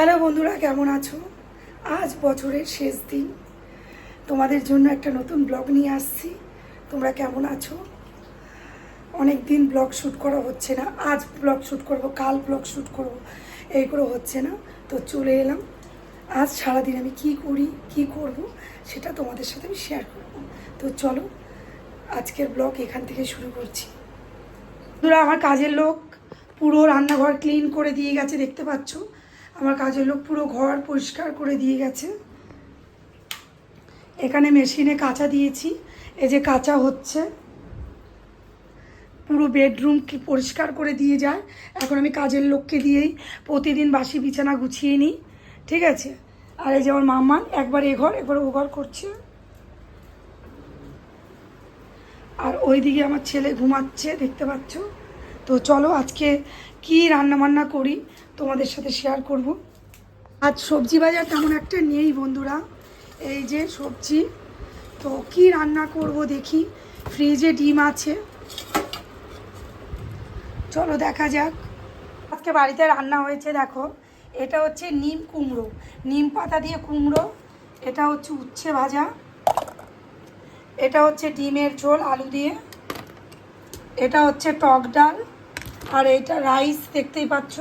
Hello বন্ধুরা, কেমন আছো? আজ বছরের শেষ দিন। তোমাদের জন্য একটা নতুন ব্লগ নিয়ে আসছি। তোমরা কেমন আছো? অনেক দিন ব্লগ শ্যুট করা হচ্ছে না। আজ ব্লগ শ্যুট করব, কাল ব্লগ শ্যুট করব এইগুলো হচ্ছে না। তো চলে এলাম। আজ সারাদিন আমি কি করি, কি করব, সেটা তোমাদের সাথে আমি শেয়ার করব। তো চলো, আজকের ব্লগ এখান থেকে শুরু করছি। বন্ধুরা, আমার কাজের লোক পুরো রান্নাঘর ক্লিন করে দিয়ে গেছে, দেখতে পাচ্ছ? আমার কাজের লোক পুরো ঘর পরিষ্কার করে দিয়ে গেছে। এখানে মেশিনে কাঁচা দিয়েছি। এই যে কাঁচা হচ্ছে। পুরো বেডরুম কি পরিষ্কার করে দিয়ে যায়। এখন আমি কাজের লোককে দিয়েই প্রতিদিন বাসি বিছানা গুছিয়ে নিই। ঠিক আছে? আর এই যে আমার মামান একবার এ ঘর, একবার ও ঘর করছে। আর ওইদিকে আমার ছেলে ঘুমাচ্ছে, দেখতে পাচ্ছ? তো চলো আজকে কি রান্না বান্না করি তোমাদের সাথে শেয়ার করব। আজ সবজি বাজার তেমন একটা নেই বন্ধুরা। এই যে সবজি। তো কি রান্না করব দেখি। ফ্রিজে ডিম আছে। চলো দেখা যাক। আজকে বাড়িতে রান্না হয়েছে, দেখো। এটা হচ্ছে নিম কুমড়ো। নিম পাতা দিয়ে কুমড়ো। এটা হচ্ছে উচ্ছে ভাজা। এটা হচ্ছে ডিমের ঝোল, আলু দিয়ে। এটা হচ্ছে টক ডাল, আর এটা রাইস দেখতেই পাচ্ছ।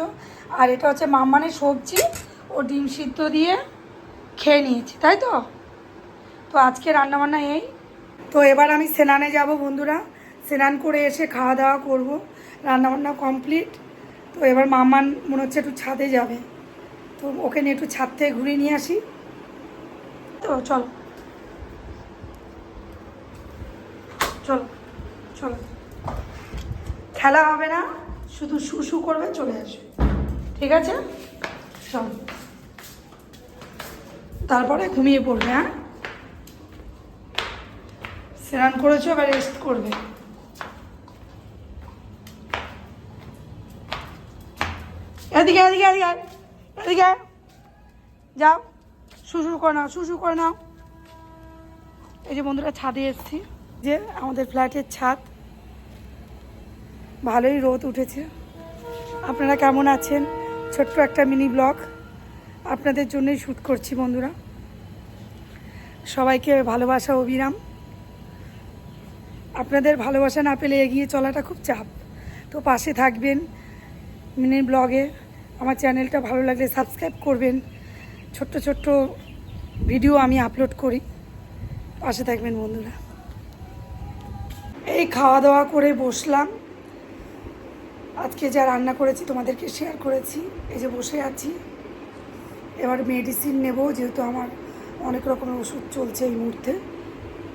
আর এটা হচ্ছে মাম্মানের সবজি, ও ডিম সিদ্ধ দিয়ে খেয়ে নিয়েছি, তাই তো? তো আজকে রান্নাবান্না এই। তো এবার আমি স্নানে যাব বন্ধুরা, স্নান করে এসে খাওয়া দাওয়া করব, রান্নাবান্না কমপ্লিট। তো এবার মাম্মান মনে হচ্ছে একটু ছাদে যাবে, তো ওকে নিয়ে একটু ছাদ থেকে ঘুরিয়ে নিয়ে আসি। তো চলো চলো চলো। খেলা হবে না, শুধু শুশু করবে, চলে আসবে। ঠিক আছে? চল। তারপরে ঘুমিয়ে পড়বে হ্যাঁ? স্নান করেছ, এবার রেস্ট করবে। এদিকে এদিকে এদিকে এদিকে। যাও, শুশু করে নাও, শুশু করে নাও। এই যে বন্ধুরা, ছাদে এসছি। যে আমাদের ফ্ল্যাটের ছাদ। ভালোই রোদ উঠেছে। আপনারা কেমন আছেন? ছোট্ট একটা মিনি ব্লগ আপনাদের জন্যই শ্যুট করছি বন্ধুরা। সবাইকে ভালোবাসা, অবিরাম। আপনাদের ভালোবাসা না পেলে এগিয়ে চলাটা খুব চাপ। তো পাশে থাকবেন মিনি ব্লগে। আমার চ্যানেলটা ভালো লাগলে সাবস্ক্রাইব করবেন। ছোট্ট ছোট্ট ভিডিও আমি আপলোড করি। পাশে থাকবেন বন্ধুরা। এই খাওয়া দাওয়া করে বসলাম। আজকে যা রান্না করেছি, তোমাদেরকে শেয়ার করেছি। এই যে বসে আছি। এবার মেডিসিন নেব, যেহেতু আমার অনেক রকমের ওষুধ চলছে এই মুহূর্তে।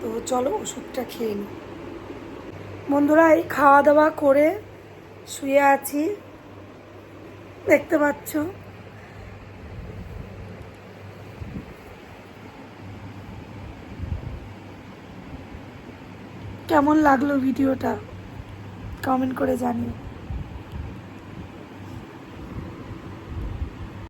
তো চলো ওষুধটা খেয়ে নিই। বন্ধুরা, এই খাওয়া দাওয়া করে শুয়ে আছি। দেখতে পাচ্ছ? কেমন লাগল ভিডিওটা? কমেন্ট করে জানিও।